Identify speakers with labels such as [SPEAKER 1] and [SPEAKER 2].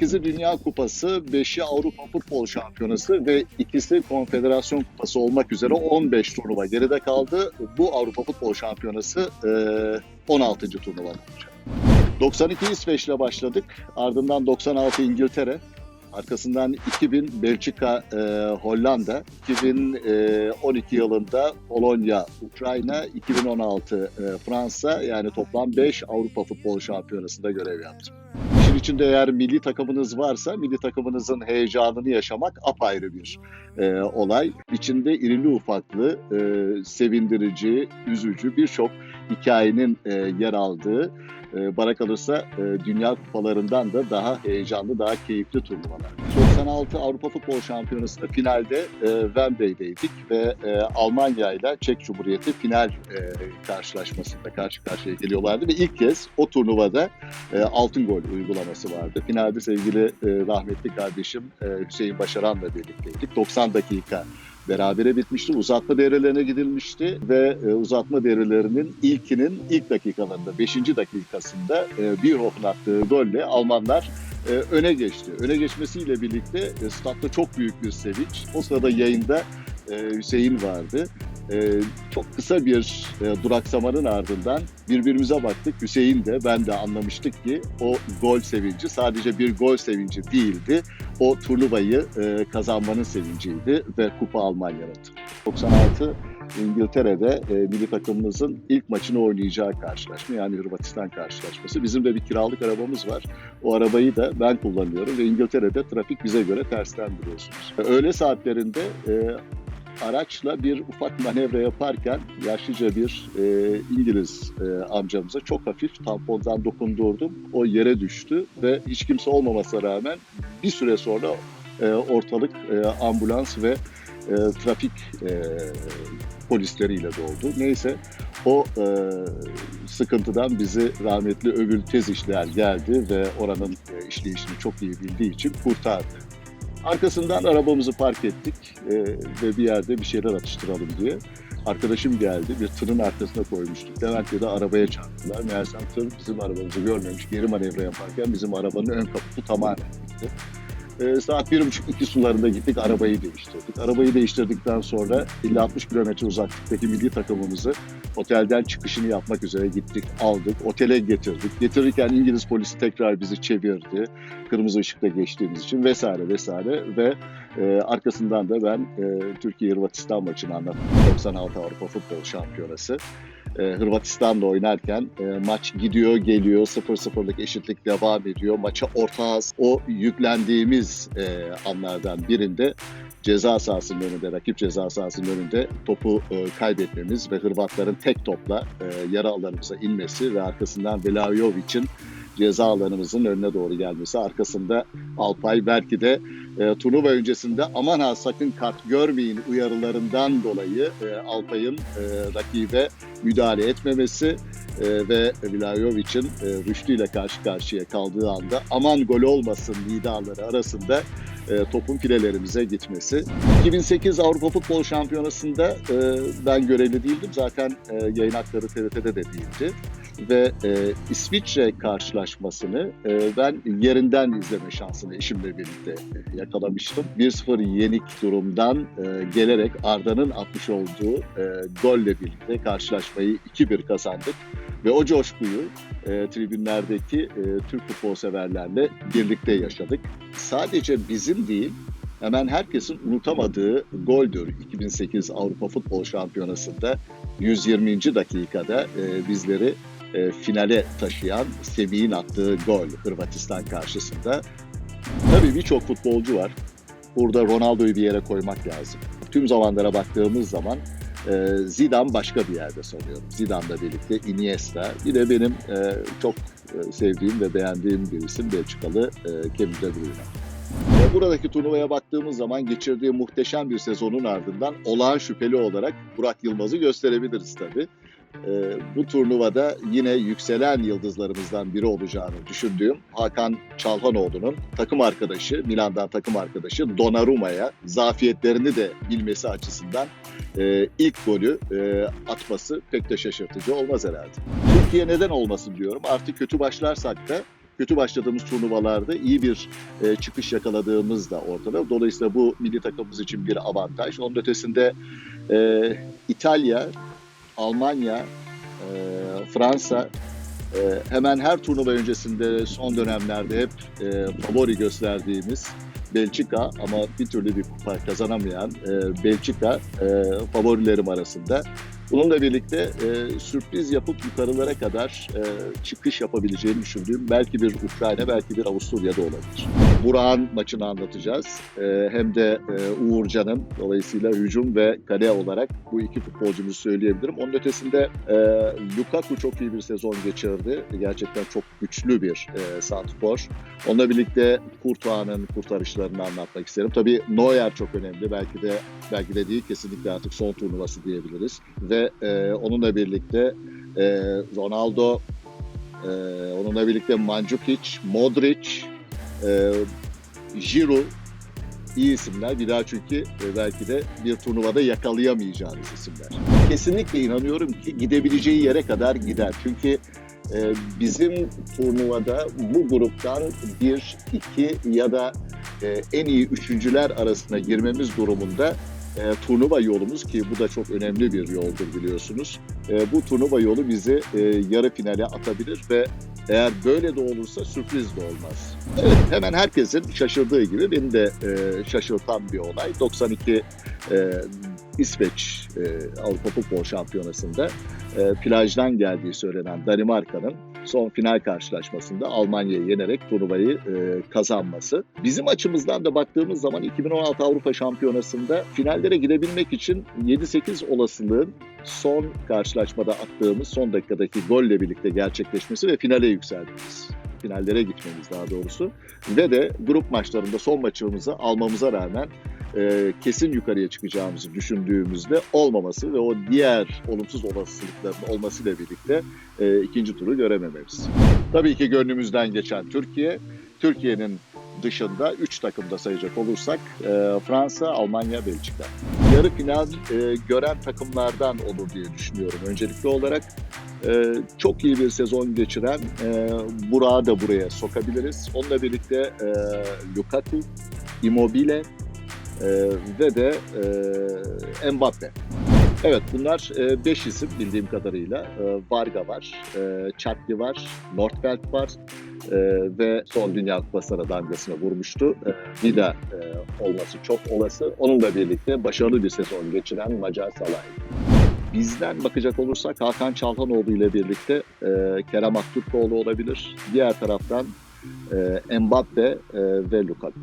[SPEAKER 1] 8'i Dünya Kupası, 5'i Avrupa Futbol Şampiyonası ve ikisi Konfederasyon Kupası olmak üzere 15 turnuva geride kaldı. Bu Avrupa Futbol Şampiyonası e, 16. turnuva olacak. 92 İsveç'le başladık. Ardından 96 İngiltere. Arkasından 2000 Belçika, e, Hollanda, 2012 yılında Polonya, Ukrayna, 2016 e, Fransa yani toplam 5 Avrupa Futbol Şampiyonası'nda görev yaptım. İçinde eğer milli takımınız varsa milli takımınızın heyecanını yaşamak apayrı bir e, olay. İçinde irili ufaklı, e, sevindirici, üzücü birçok hikayenin e, yer aldığı e, bana kalırsa e, dünya kupalarından da daha heyecanlı, daha keyifli turnuvalar. 96 Avrupa Futbol Şampiyonası'nda finalde e, Wembley'deydik ve e, Almanya ile Çek Cumhuriyeti final e, karşılaşmasında karşı karşıya geliyorlardı ve ilk kez o turnuvada altın gol uygulaması vardı. Finalde sevgili rahmetli kardeşim Hüseyin Başaran'la birlikteydik. 90 dakika berabere bitmişti. Uzatma devrelerine gidilmişti ve e, uzatma devrelerinin ilkinin ilk dakikalarında, 5. dakikasında e, Bierhoff'un attığı golle Almanlar e, öne geçti. Öne geçmesiyle birlikte e, statta çok büyük bir sevinç. O sırada yayında e, Hüseyin vardı. E, çok kısa bir e, duraksamanın ardından birbirimize baktık. Hüseyin de ben de anlamıştık ki o gol sevinci sadece bir gol sevinci değildi. O turnuvayı e, kazanmanın sevinciydi ve kupa Almanya'nın. 96 İngiltere'de e, milli takımımızın ilk maçını oynayacağı karşılaşma yani Hırvatistan karşılaşması. Bizim de bir kiralık arabamız var. O arabayı da ben kullanıyorum ve İngiltere'de trafik bize göre tersten biliyorsunuz. Öğle saatlerinde e, araçla bir ufak manevra yaparken yaşlıca bir e, İngiliz e, amcamıza çok hafif tampondan dokundurdum. O yere düştü ve hiç kimse olmamasına rağmen bir süre sonra e, ortalık e, ambulans ve e, trafik e, polisleriyle doldu. Neyse o e, sıkıntıdan bizi rahmetli Övül Tez işler geldi ve oranın e, işleyişini çok iyi bildiği için kurtardı. Arkasından arabamızı park ettik e, ve bir yerde bir şeyler atıştıralım diye. Arkadaşım geldi, bir tırın arkasına koymuştuk. Levent'le de arabaya çarptılar. Meğersem tır bizim arabamızı görmemiş, geri manevra yaparken bizim arabanın ön kaputu tamamen gitti. E, saat bir buçuk iki sularında gittik, arabayı değiştirdik. Arabayı değiştirdikten sonra 50-60 kilometre uzaklıktaki milli takımımızı otelden çıkışını yapmak üzere gittik, aldık, otele getirdik. Getirirken İngiliz polisi tekrar bizi çevirdi, kırmızı ışıkta geçtiğimiz için vesaire vesaire ve e, arkasından da ben e, Türkiye-Hırvatistan maçını anlattım. 96 Avrupa Futbol Şampiyonası. E, Hırvatistan'da oynarken e, maç gidiyor geliyor 0-0'lık eşitlik devam ediyor. Maça ortağız. O yüklendiğimiz e, anlardan birinde ceza sahasının önünde, rakip ceza sahasının önünde topu e, kaybetmemiz ve Hırvatların tek topla e, yarı alanımıza inmesi ve arkasından Velayovic'in ceza alanımızın önüne doğru gelmesi. Arkasında Alpay belki de e, turnuva öncesinde aman ha sakın kart görmeyin uyarılarından dolayı e, Alpay'ın e, rakibe müdahale etmemesi e, ve Vilayovic'in e, Rüştü ile karşı karşıya kaldığı anda aman gol olmasın liderleri arasında e, topun filelerimize gitmesi. 2008 Avrupa Futbol Şampiyonası'nda e, ben görevli değildim. Zaten e, yayın hakları TRT'de de değildi. Ve e, İsviçre karşılaşmasını e, ben yerinden izleme şansını eşimle birlikte e, yakalamıştım. 1-0 yenik durumdan e, gelerek Arda'nın atmış olduğu e, golle birlikte karşılaşmayı 2-1 kazandık. Ve o coşkuyu e, tribünlerdeki e, Türk futbol severlerle birlikte yaşadık. Sadece bizim değil, hemen herkesin unutamadığı goldür 2008 Avrupa Futbol Şampiyonası'nda 120. dakikada e, bizleri e, finale taşıyan Semih'in attığı gol Hırvatistan karşısında. Tabii birçok futbolcu var. Burada Ronaldo'yu bir yere koymak lazım. Tüm zamanlara baktığımız zaman e, Zidane başka bir yerde sanıyorum. Zidane'la birlikte Iniesta. Bir de benim e, çok e, sevdiğim ve beğendiğim bir isim Belçikalı e, Kevin De Bruyne. Ve buradaki turnuvaya baktığımız zaman geçirdiği muhteşem bir sezonun ardından olağan şüpheli olarak Burak Yılmaz'ı gösterebiliriz tabii. Ee, bu turnuvada yine yükselen yıldızlarımızdan biri olacağını düşündüğüm Hakan Çalhanoğlu'nun takım arkadaşı, Milan'dan takım arkadaşı Donnarumma'ya zafiyetlerini de bilmesi açısından e, ilk golü e, atması pek de şaşırtıcı olmaz herhalde. Türkiye neden olmasın diyorum. Artık kötü başlarsak da kötü başladığımız turnuvalarda iyi bir e, çıkış yakaladığımız da ortada. Dolayısıyla bu milli takımımız için bir avantaj. Onun ötesinde e, İtalya, Almanya, e, Fransa e, hemen her turnuva öncesinde son dönemlerde hep e, favori gösterdiğimiz Belçika ama bir türlü bir kupa kazanamayan e, Belçika e, favorilerim arasında. Bununla birlikte e, sürpriz yapıp yukarılara kadar e, çıkış yapabileceğini düşündüğüm belki bir Ukrayna, belki bir Avusturya'da olabilir. Burak'ın maçını anlatacağız. E, hem de e, Uğurcan'ın dolayısıyla hücum ve kale olarak bu iki futbolcumuzu söyleyebilirim. Onun ötesinde e, Lukaku çok iyi bir sezon geçirdi. Gerçekten çok güçlü bir e, santrfor. Onunla birlikte Kurtuğa'nın kurtarışlarını anlatmak isterim. Tabii Neuer çok önemli. Belki de belki de değil kesinlikle artık son turnuvası diyebiliriz. Ve e, onunla birlikte e, Ronaldo, onunla birlikte Mandzukic, Modric, e, Giroud iyi isimler. Bir daha çünkü e, belki de bir turnuvada yakalayamayacağınız isimler. Kesinlikle inanıyorum ki gidebileceği yere kadar gider. Çünkü e, bizim turnuvada bu gruptan bir, iki ya da e, en iyi üçüncüler arasına girmemiz durumunda e, turnuva yolumuz ki bu da çok önemli bir yoldur biliyorsunuz. E, bu turnuva yolu bizi e, yarı finale atabilir ve eğer böyle de olursa sürpriz de olmaz. Evet, hemen herkesin şaşırdığı gibi beni de e, şaşırtan bir olay. 92 e, İsveç e, Avrupa Futbol Şampiyonası'nda e, plajdan geldiği söylenen Danimarka'nın son final karşılaşmasında Almanya'yı yenerek turnuvayı e, kazanması. Bizim açımızdan da baktığımız zaman 2016 Avrupa Şampiyonası'nda finallere gidebilmek için 7-8 olasılığın son karşılaşmada attığımız son dakikadaki golle birlikte gerçekleşmesi ve finale yükseldiğimiz finallere gitmemiz daha doğrusu ve de grup maçlarında son maçımızı almamıza rağmen e, kesin yukarıya çıkacağımızı düşündüğümüzde olmaması ve o diğer olumsuz olasılıkların olmasıyla birlikte e, ikinci turu göremememiz. Tabii ki gönlümüzden geçen Türkiye. Türkiye'nin dışında 3 takımda sayacak olursak e, Fransa, Almanya, Belçika. Yarı final e, gören takımlardan olur diye düşünüyorum öncelikli olarak. E, çok iyi bir sezon geçiren e, Burak'ı da buraya sokabiliriz. Onunla birlikte e, Lukaku, Immobile, ee, ve de e, Mbappe. Evet bunlar 5 isim bildiğim kadarıyla. E, Varga var, e, Chatli var, Nordfeldt var e, ve son Dünya Kupası'na damgasını vurmuştu. E, Vida e, olması çok olası. Onunla birlikte başarılı bir sezon geçiren Macar Salah. Bizden bakacak olursak Hakan Çalhanoğlu ile birlikte e, Kerem Aktürkoğlu olabilir. Diğer taraftan e, Mbappe e, ve Lukaku.